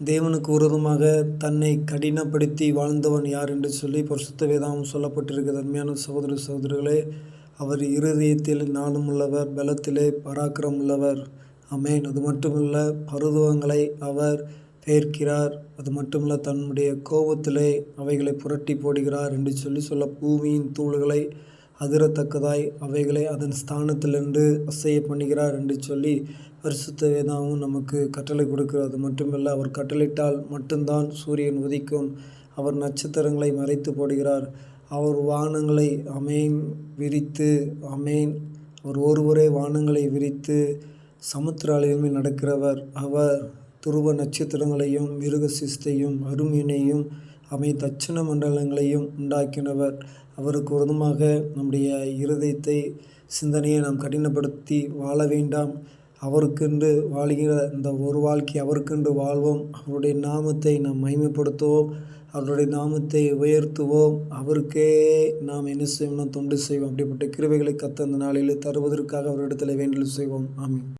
தேவனுக்கு விரோதமாக தன்னை கடினப்படுத்தி வாழ்ந்தவன் யார் என்று சொல்லி பரிசுத்த வேதாகம் சொல்லப்பட்டிருக்கிறது அருமையான சகோதர சகோதரிகளே அவர் இருதயத்தில் நாளும் உள்ளவர் பலத்திலே பராக்கிரம் உள்ளவர். அமேன் அது மட்டுமல்ல பருவங்களை அவர் பெயர்க்கிறார். அது மட்டுமல்ல தன்னுடைய கோபத்திலே அவைகளை புரட்டி போடுகிறார் என்று சொல்லி சொல்ல பூமியின் தூள்களை அதிரத்தக்கதாய் அவைகளை அதன் ஸ்தானத்திலிருந்து அசைய பண்ணுகிறார் என்று சொல்லி பரிசுத்த வேதாவும் நமக்கு கட்டளை கொடுக்கிறது மட்டுமல்ல அவர் கட்டளையிட்டால் மட்டும்தான் சூரியன் உதிக்கும். அவர் நட்சத்திரங்களை மறைத்து போடுகிறார். அவர் வானங்களை அமேன் விரித்து அமேன். அவர் ஒருவரே வானங்களை விரித்து சமுத்திர அலையுமே நடக்கிறவர். அவர் துருவ நட்சத்திரங்களையும் மிருகசிஸ்தையும் அருமீனையும் அமை தட்சண மண்டலங்களையும் உண்டாக்கினவர். அவருக்கு விரோதமாக நம்முடைய இருதயத்தை சிந்தனையை நாம் கடினப்படுத்தி வாழ வேண்டாம். அவருக்கென்று வாழ்கிற இந்த ஒரு வாழ்க்கை அவருக்கென்று வாழ்வோம். அவருடைய நாமத்தை நாம் மகிமைப்படுத்துவோம். அவருடைய நாமத்தை உயர்த்துவோம். அவருக்கே நாம் என்ன செய்வோம் தொண்டு செய்வோம். அப்படிப்பட்ட கிருவைகளை கத்த அந்த நாளில் தருவதற்காக அவரிடத்தில் வேண்டல் செய்வோம். ஆமீன்.